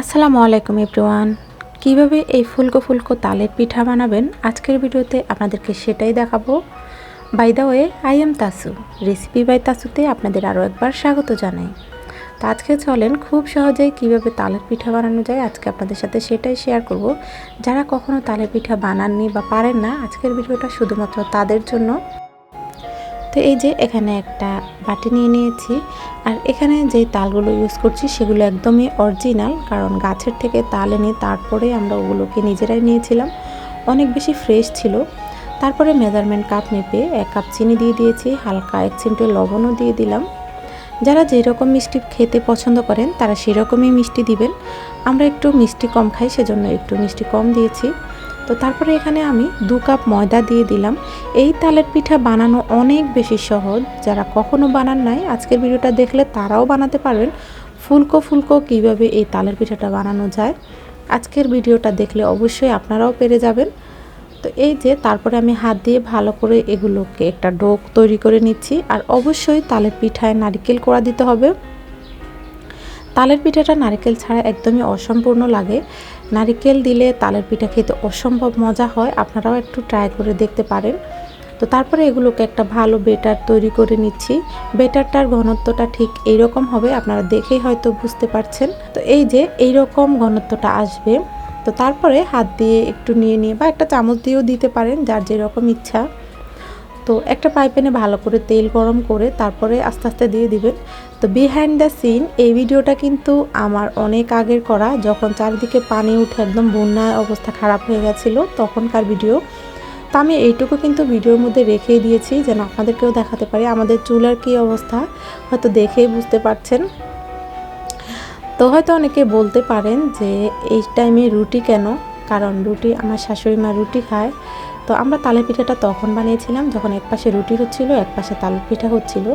আসসালামু আলাইকুম এভরিওয়ান। কীভাবে এই ফুলকো ফুলকো তালের পিঠা বানাবেন? আজকের ভিডিওতে আপনাদেরকে সেটাই দেখাবো। By the way I am Tasu recipe by তাসুতে আপনাদের আরও একবার স্বাগত জানাই। তো আজকে চলেন খুব সহজেই কীভাবে তালের পিঠা বানানো যায়, আজকে আপনাদের সাথে সেটাই শেয়ার করব। যারা কখনো তালের পিঠা বানাননি বা পারেন না, আজকের ভিডিওটা শুধুমাত্র তাদের জন্য। তো এই যে এখানে একটা বাটি নিয়ে নিয়েছি। আর এখানে যে তালগুলো ইউজ করছি সেগুলো একদমই অরিজিনাল কারণ গাছের থেকে তাল এনে তারপরে আমরা ওগুলোকে নিজেরাই নিয়েছিলাম। অনেক বেশি ফ্রেশ ছিল। তারপরে মেজারমেন্ট কাপ মেপে এক কাপ চিনি দিয়ে দিয়েছি, হালকা এক চিমটে লবণও দিয়ে দিলাম। যারা যেরকম মিষ্টি খেতে পছন্দ করেন তারা সেরকমই মিষ্টি দিবেন। আমরা একটু মিষ্টি কম খাই, সেজন্য একটু মিষ্টি কম দিয়েছি। তো তারপরে এখানে আমি দু কাপ ময়দা দিয়ে দিলাম। এই তালের পিঠা বানানো অনেক বেশি সহজ। যারা কখনো বানান নাই, আজকের ভিডিওটা দেখলে তারাও বানাতে পারবেন। ফুলকো ফুলকো কীভাবে এই তালের পিঠাটা বানানো যায়, আজকের ভিডিওটা দেখলে অবশ্যই আপনারাও পেরে যাবেন। তো এই যে, তারপরে আমি হাত দিয়ে ভালো করে এগুলোকে একটা ডোক তৈরি করে নিচ্ছি। আর অবশ্যই তালের পিঠায় নারিকেল কোড়া দিতে হবে। তালের পিঠাটা নারিকেল ছাড়া একদমই অসম্পূর্ণ লাগে। নারিকেল দিলে তালের পিঠা খেতে অসম্ভব মজা হয়, আপনারাও একটু ট্রাই করে দেখতে পারেন। তো তারপরে এগুলোকে একটা ভালো বেটার তৈরি করে নিচ্ছি। বেটারটার ঘনত্বটা ঠিক এইরকম হবে, আপনারা দেখেই হয়তো বুঝতে পারছেন। তো এই যে এইরকম ঘনত্বটা আসবে, তো তারপরে হাত দিয়ে একটু নিয়ে নিয়ে বা একটা চামচ দিয়েও দিতে পারেন, যার যেরকম ইচ্ছা। তো একটা পাইপেনে ভালো করে তেল গরম করে তারপরে আস্তে আস্তে দিয়ে দিবেন। তো বিহাইন্ড দ্য সিন এই ভিডিওটা কিন্তু আমার অনেক আগের করা। যখন চারিদিকে পানি উঠে একদম বন্যায় অবস্থা খারাপ হয়ে গেছিল তখনকার ভিডিও। তো আমি এইটুকু কিন্তু ভিডিওর মধ্যে রেখেই দিয়েছি যেন আপনাদেরকেও দেখাতে পারি আমাদের চুলার কী অবস্থা। হয়তো দেখেই বুঝতে পারছেন। তো হয়তো অনেকে বলতে পারেন যে এই টাইমে রুটি কেন? কারণ রুটি, আমার শাশুড়ি মা রুটি খায়। তো আমরা তালের পিঠাটা তখন বানিয়েছিলাম, যখন এক পাশে রুটি হচ্ছিল, এক পাশে তালের পিঠা হচ্ছিল।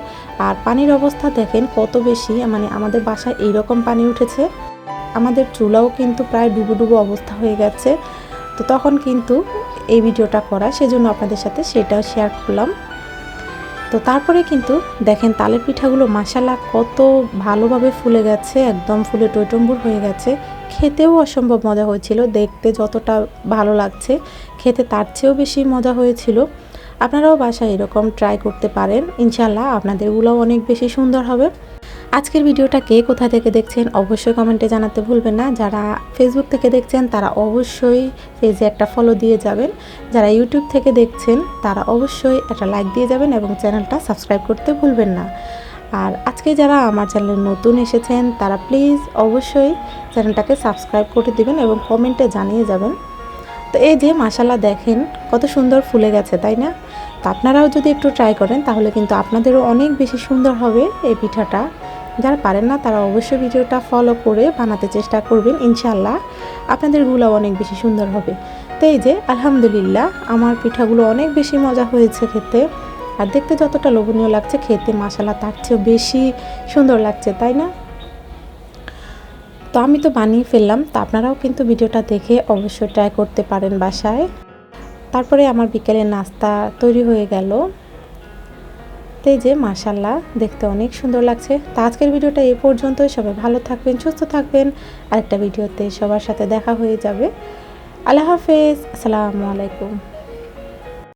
আর পানির অবস্থা দেখেন কত বেশি মানে আমাদের বাসায় এইরকম পানি উঠেছে। আমাদের চুলাও কিন্তু প্রায় ডুবো ডুবো অবস্থা হয়ে গেছে। তো তখন কিন্তু এই ভিডিওটা করা, সেজন্য আপনাদের সাথে সেটাও শেয়ার করলাম। তো তারপরে কিন্তু দেখেন তালের পিঠাগুলো মাসালা কত ভালোভাবে ফুলে গেছে, একদম ফুলে টৈটম্বুর হয়ে গেছে। খেতেও অসম্ভব মজা হয়েছিল, দেখতে যতটা ভালো লাগছে, খেতে তার চেয়েও বেশি মজা হয়েছিল। আপনারাও বাসায় এরকম ট্রাই করতে পারেন ইনশাল্লাহ আপনাদের আপনাদেরগুলোও অনেক বেশি সুন্দর হবে। আজকের ভিডিওটা কে কোথা থেকে দেখছেন অবশ্যই কমেন্টে জানাতে ভুলবেন না। যারা ফেসবুক থেকে দেখছেন, তারা অবশ্যই পেজে একটা ফলো দিয়ে যাবেন। যারা ইউটিউব থেকে দেখছেন, তারা অবশ্যই একটা লাইক দিয়ে যাবেন এবং চ্যানেলটা সাবস্ক্রাইব করতে ভুলবেন না। আর আজকে যারা আমার চ্যানেলে নতুন এসেছেন, তারা প্লিজ অবশ্যই চ্যানেলটাকে সাবস্ক্রাইব করে দিবেন এবং কমেন্টে জানিয়ে যাবেন। তো এই যে মাসালা দেখেন, কত সুন্দর ফুলে গেছে, তাই না? তো আপনারাও যদি একটু ট্রাই করেন, তাহলে কিন্তু আপনাদেরও অনেক বেশি সুন্দর হবে এই পিঠাটা। যারা পারেন না, তারা অবশ্যই ভিডিওটা ফলো করে বানাতে চেষ্টা করবেন ইনশাল্লাহ আপনাদেরগুলো অনেক বেশি সুন্দর হবে। তো এই যে, আলহামদুলিল্লাহ, আমার পিঠাগুলো অনেক বেশি মজা হয়েছে খেতে। আর দেখতে যতটা লোভনীয় লাগছে, খেতে মশালা তার চেয়েও বেশি সুন্দর লাগছে, তাই না? তো আমি তো বানিয়ে ফেললাম, তো আপনারাও কিন্তু ভিডিওটা দেখে অবশ্যই ট্রাই করতে পারেন বাসায়। তারপরে আমার বিকেলের নাস্তা তৈরি হয়ে গেল। এই যে মাসাল্লাহ দেখতে অনেক সুন্দর লাগছে। তো আজকের ভিডিওটা এ পর্যন্তই। সবাই ভালো থাকবেন, সুস্থ থাকবেন। আরেকটা ভিডিওতে সবার সাথে দেখা হয়ে যাবে। আল্লাহ হাফেজ। আসসালামু আলাইকুম।